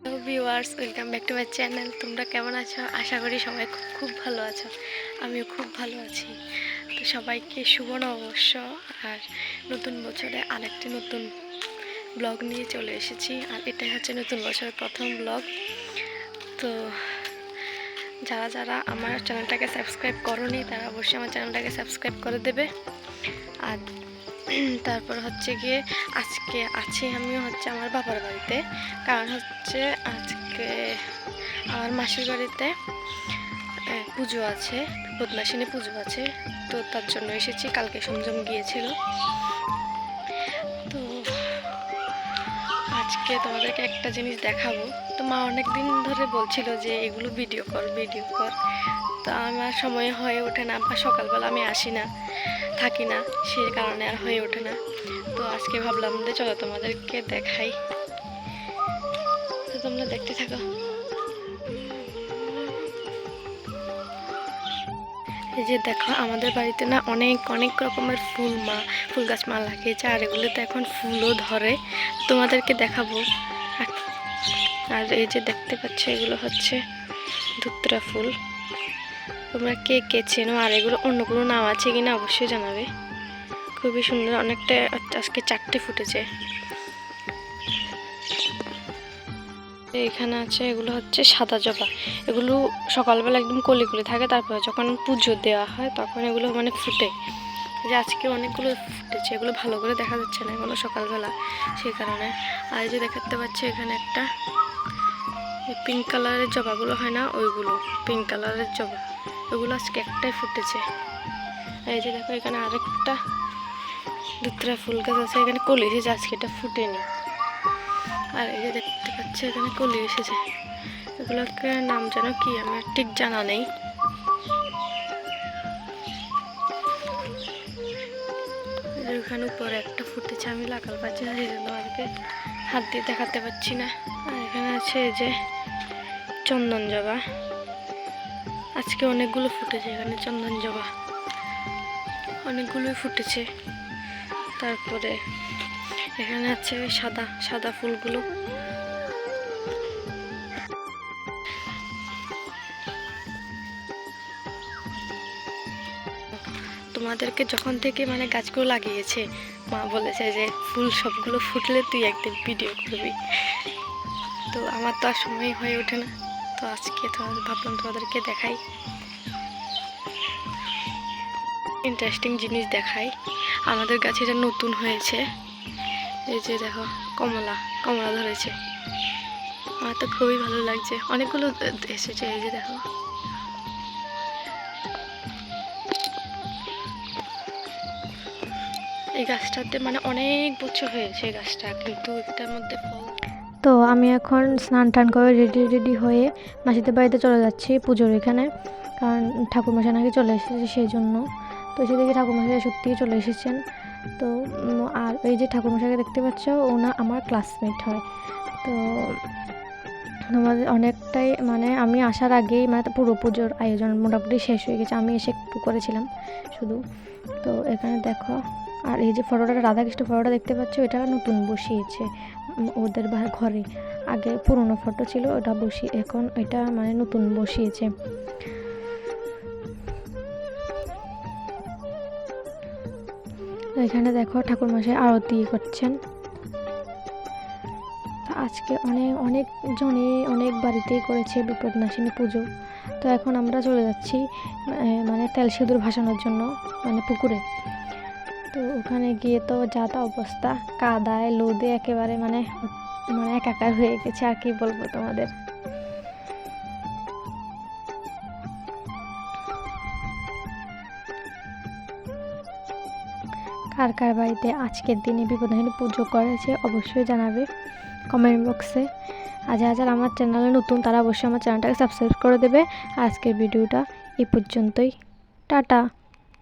Viewers welcome back to my channel তোমরা কেমন আছো? আশা করি সবাই খুব খুব ভালো আছো। আমিও খুব ভালো আছি। তো সবাইকে শুভ নববর্ষ। আর নতুন বছরে আরেকটি নতুন ব্লগ নিয়ে চলে এসেছি। আর এটাই হচ্ছে নতুন বছরের প্রথম ব্লগ। তো যারা যারা আমার চ্যানেলটাকে সাবস্ক্রাইব করনি, তারা অবশ্যই আমার চ্যানেলটাকে সাবস্ক্রাইব করে দেবে। আর তারপর হচ্ছে গিয়ে আজকে আছি আমিও হচ্ছে আমার বাবার বাড়িতে। কারণ হচ্ছে আজকে আমার মাসির বাড়িতে পুজো আছে বদমাসিনী পুজো আছে। তো তার জন্য এসেছি, কালকে সমজম গিয়েছিল। তো আজকে তোমাদেরকে একটা জিনিস দেখাবো। তো মা অনেক দিন ধরে বলছিল যে এগুলো ভিডিও কর ভিডিও কর। তো আমার সময় হয়ে ওঠে না। বা সকালবেলা আমি আসি না, থাকি না, সেই কারণে আর হয়ে ওঠে না। তো আজকে ভাবলাম যে চলো তোমাদেরকে দেখাই। তো তোমরা দেখতে থাকো। এই যে দেখো, আমাদের বাড়িতে না অনেক অনেক রকমের ফুল মা, ফুল গাছ মা লাগিয়েছে, আর এগুলোতে এখন ফুলও ধরে। তোমাদেরকে দেখাবো। আর- এই যে দেখতে পাচ্ছ, এগুলো হচ্ছে ধুত্রা ফুল। তোমরা কে কে চেনো আর এগুলো অন্য কোনো নাম আছে কিনা অবশ্যই জানাবে। খুবই সুন্দর অনেকটা আজকে চারটে ফুটেছে। এখানে আছে, এগুলো হচ্ছে সাদা জবা। এগুলো সকালবেলা একদম কলি কলি থাকে, তারপরে যখন পুজো দেওয়া হয় তখন এগুলো মানে ফুটে। যে আজকে অনেকগুলো ফুটেছে, এগুলো ভালো করে দেখা যাচ্ছে না এগুলো সকালবেলা সেই কারণে। আর যে দেখাতে পাচ্ছি এখানে একটা পিঙ্ক কালারের জবাগুলো হয় না, ওইগুলো পিঙ্ক কালারের জবা। ওগুলো আজকে একটাই ফুটেছে। এই যে দেখো, এখানে আরেকটা দুতরা ফুল গাছ আছে, এখানে কলি এসেছে আজকে এটা ফুটেনি। আর এই যে দেখতে পাচ্ছি, এখানে কলি এসেছে। এগুলোকে নাম যেন কি, আমার ঠিক জানা নেই। ওখানে উপরে একটা ফুটেছে, আমি লাগাল পাচ্ছি না, সেই জন্য আজকে হাত দিয়ে দেখাতে পাচ্ছি না। আর এখানে আছে এই যে চন্দন জবা। আজকে অনেকগুলো ফুটেছে এখানে চন্দন জবা। অনেকগুলোই ফুটেছে। তারপরে এখানে আছে সাদা সাদা ফুলগুলো। তোমাদেরকে যখন থেকে মানে গাছগুলো লাগিয়েছে, মা বলেছে যে ফুল সবগুলো ফুটলে তুই একদিন ভিডিও করবি। তো আমার তো আর সময় হয়ে ওঠে না। তো আজকে তোমাদের ভাবলাম তোমাদেরকে দেখাই। ইন্টারেস্টিং জিনিস দেখাই। আমাদের গাছে এটা নতুন হয়েছে। এই যে দেখো, কমলা কমলা ধরেছে। আমার তো খুবই ভালো লাগছে। অনেকগুলো এসেছে, এই যে দেখো। এই গাছটাতে মানে অনেক বছর হয়েছে এই গাছটা, কিন্তু এটার মধ্যে ফল তো আমি এখন স্নান টান করে রেডি রেডি হয়ে মাসিদের বাড়িতে চলে যাচ্ছি পুজোর এখানে। কারণ ঠাকুরমশাই নাকি চলে এসেছে সেই জন্য। তো সে দেখি ঠাকুরমশাই সত্যিই চলে এসেছেন। তো আর এই যে ঠাকুরমশাইকে দেখতে পাচ্ছ, ও না আমার ক্লাসমেট হয়। তো, তোমাদের অনেকটাই মানে আমি আসার আগেই মানে পুরো পুজোর আয়োজন মোটামুটি শেষ হয়ে গেছে। আমি এসে একটু করেছিলাম শুধু। তো এখানে দেখো আর এই যে ফটোটা, রাধাকৃষ্ণ ফটোটা দেখতে পাচ্ছ, এটা নতুন বসিয়েছে ওদের ঘরে। আগে পুরনো ফটো ছিল, ওটা বসি, এখন এটা মানে নতুন বসিয়েছে। এখানে দেখো ঠাকুরমশাই আরতি করছেন। আজকে অনেক অনেকজনই অনেক বাড়িতেই করেছে বিপদনাশিনী পুজো। তো এখন আমরা চলে যাচ্ছি মানে তেল সিঁদুর ভাসানোর জন্য মানে পুকুরে। তো ওখানে গিয়ে তো যা তা অবস্থা। কাদায়, লোদে একেবারে মানে মানে একাকার হয়ে গেছে, আর কি বলব তোমাদের? কার কার বাড়িতে আজকের দিনে বিপদাহীন পুজো করেছে, অবশ্যই জানাবে কমেন্ট বক্সে আর যারা যারা আমার চ্যানেলে নতুন, তারা অবশ্যই আমার চ্যানেলটাকে সাবস্ক্রাইব করে দেবে। আজকের ভিডিওটা এই পর্যন্তই। টাটা।